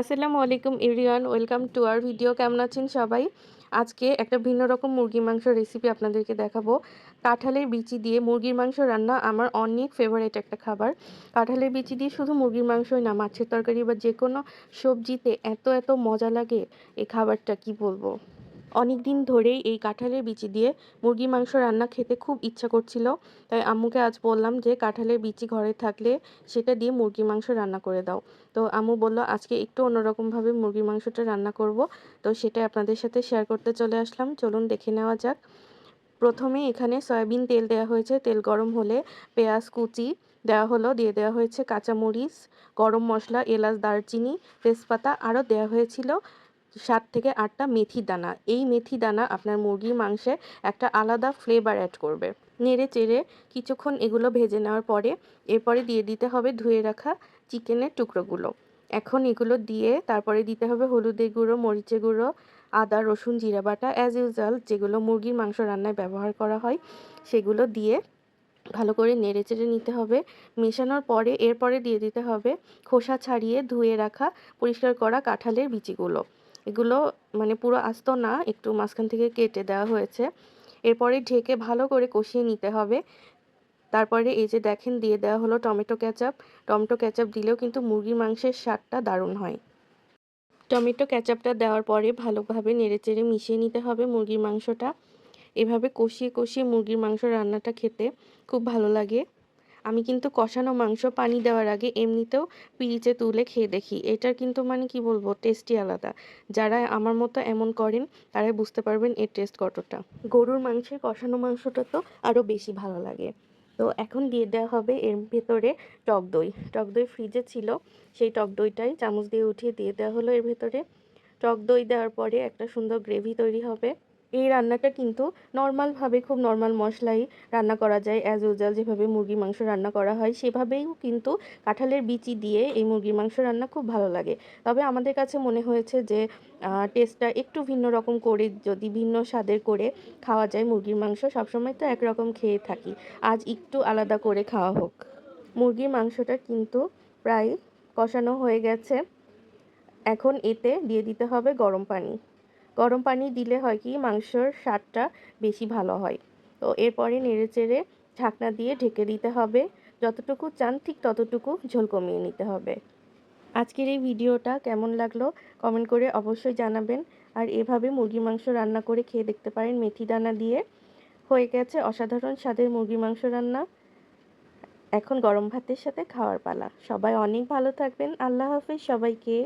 আসসালামু আলাইকুম everyone, welcome to our video. কেমন আছেন সবাই? আজকে একটা ভিন্ন রকম মুরগির মাংস রেসিপি আপনাদেরকে দেখাবো। কাঁঠালের বিচি দিয়ে মুরগির মাংস রান্না আমার অনেক ফেভারিট একটা খাবার। কাঁঠালের বিচি দিয়ে শুধু মুরগির মাংসই না, মাছের তরকারি বা যে কোনো সবজিতে এত এত মজা লাগে এই খাবারটা, কি বলব? অনেক দিন ধরেই এই কাঁঠালের বিচি দিয়ে মুরগির মাংস রান্না খেতে খুব ইচ্ছা করছিল। তাই আম্মুকে আজ বললাম যে, কাঁঠালের বিচি ঘরে থাকলে সেটা দিয়ে মুরগির মাংস রান্না করে দাও। তো আম্মু বলল, আজকে একটু অন্যরকমভাবে মুরগির মাংসটা রান্না করব। তো সেটা আপনাদের সাথে শেয়ার করতে চলে আসলাম। চলুন দেখে নেওয়া যাক। প্রথমে এখানে সয়াবিন তেল দেওয়া হয়েছে। তেল গরম হলে পেঁয়াজ, কুচি দেওয়া হলো। দিয়ে দেওয়া হয়েছে কাঁচামরিচ, গরম মশলা, এলাচ, দারচিনি, তেজপাতা আরও দেওয়া হয়েছিল। সাত থেকে আটটা মেথি দানা। এই মেথি দানা আপনার মুরগির মাংসে একটা আলাদা ফ্লেভার অ্যাড করবে। নেড়ে চেড়ে কিছুক্ষণ এগুলো ভেজে নেওয়ার পরে এরপরে দিয়ে দিতে হবে ধুয়ে রাখা চিকেনের টুকরোগুলো। এখন এগুলো দিয়ে তারপরে দিতে হবে হলুদের গুঁড়ো, মরিচের গুঁড়ো, আদা, রসুন, জিরা বাটা অ্যাজ ইউজাল যেগুলো মুরগির মাংস রান্নায় ব্যবহার করা হয় সেগুলো দিয়ে ভালো করে নেড়ে চেড়ে নিতে হবে। মেশানোর পরে এরপরে দিয়ে দিতে হবে খোসা ছাড়িয়ে ধুয়ে রাখা, পরিষ্কার করা কাঁঠালের বিচিগুলো। এগুলো মানে পুরো আস্ত না, একটু মাঝখান থেকে কেটে দেওয়া হয়েছে। এরপরে ঢেকে ভালো করে কষিয়ে নিতে হবে। তারপরে এই যে দেখেন, দিয়ে দেওয়া হলো টমেটো ক্যাচাপ টমেটো ক্যাচাপ দিলেও কিন্তু মুরগির মাংসের স্বাদটা দারুণ হয়। টমেটো ক্যাচাপটা দেওয়ার পরে ভালোভাবে নেড়েচেড়ে মিশিয়ে নিতে হবে মুরগির মাংসটা। এভাবে কষিয়ে কষিয়ে মুরগির মাংস রান্নাটা খেতে খুব ভালো লাগে। আমি কিন্তু কষানো মাংস পানি দেওয়ার আগে এমনিতেও পিরিচে তুলে খেয়ে দেখি। এটার কিন্তু মানে কি বলব টেস্টই আলাদা। যারা আমার মতো এমন করেন, তারাই বুঝতে পারবেন এর টেস্ট কতটা। গরুর মাংসের কষানো মাংসটা তো আরও বেশি ভালো লাগে। তো এখন দিয়ে দেওয়া হবে এর ভেতরে টক দই। টক দই ফ্রিজে ছিল, সেই টক দইটাই চামচ দিয়ে উঠিয়ে দিয়ে দেওয়া হলো এর ভেতরে। টক দই দেওয়ার পরে একটা সুন্দর গ্রেভি তৈরি হবে। এই রান্নাটা কিন্তু নর্মালভাবে, খুব নর্মাল মশলাই রান্না করা যায় অ্যাজ ইউজাল যেভাবে মুরগির মাংস রান্না করা হয় সেভাবেই কিন্তু কাঁঠালের বিচি দিয়ে এই মুরগির মাংস রান্না খুব ভালো লাগে। তবে আমাদের কাছে মনে হয়েছে যে টেস্টটা একটু ভিন্ন রকম করে, যদি ভিন্ন স্বাদের করে খাওয়া যায় মুরগির মাংস, সবসময় তো একরকম খেয়ে থাকি। আজ একটু আলাদা করে খাওয়া হোক। মুরগির মাংসটা কিন্তু প্রায় কষানো হয়ে গেছে। এখন এতে দিয়ে দিতে হবে গরম পানি। গরম পানি দিলে হয় কি মাংসর স্বাদটা বেশি ভালো হয়। তো এরপরে নেড়ে চেড়ে ঢাকনা দিয়ে ঢেকে দিতে হবে। যতটুকু চান ঠিক ততটুকু ঝোল কমিয়ে নিতে হবে। আজকের এই ভিডিওটা কেমন লাগল কমেন্ট করে অবশ্যই জানাবেন। আর এভাবে মুরগির মাংস রান্না করে খেয়ে দেখতে পারেন মেথি দানা দিয়ে। হয়ে গেছে অসাধারণ স্বাদের মুরগির মাংস রান্না। এখন গরম ভাতের সাথে খাওয়ার পালা। সবাই অনেক ভালো থাকবেন। আল্লাহ হাফিজ সবাইকে।